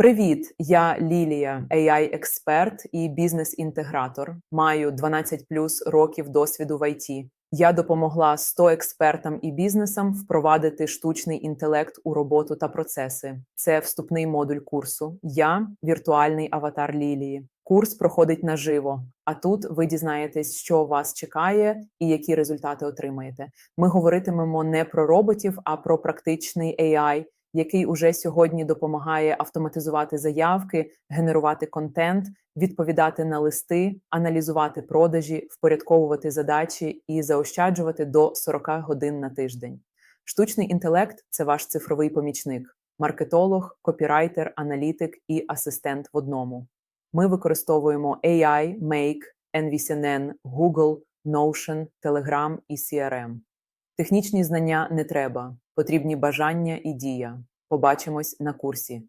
Привіт, я Лілія, ai експерт і бізнес-інтегратор. Маю 12 плюс років досвіду в IT. Я допомогла 100 експертам і бізнесам впровадити штучний інтелект у роботу та процеси. Це вступний модуль курсу. Я віртуальний аватар Лілії. Курс проходить наживо, а тут ви дізнаєтесь, що вас чекає і які результати отримаєте. Ми говоритимемо не про роботів, а про практичний AI, який уже сьогодні допомагає автоматизувати заявки, генерувати контент, відповідати на листи, аналізувати продажі, впорядковувати задачі і заощаджувати до 40 годин на тиждень. Штучний інтелект це ваш цифровий помічник, маркетолог, копірайтер, аналітик і асистент в одному. Ми використовуємо AI, Make, NVCNN, Google, Notion, Telegram і CRM. Технічні знання не треба, потрібні бажання і дія. Побачимось на курсі.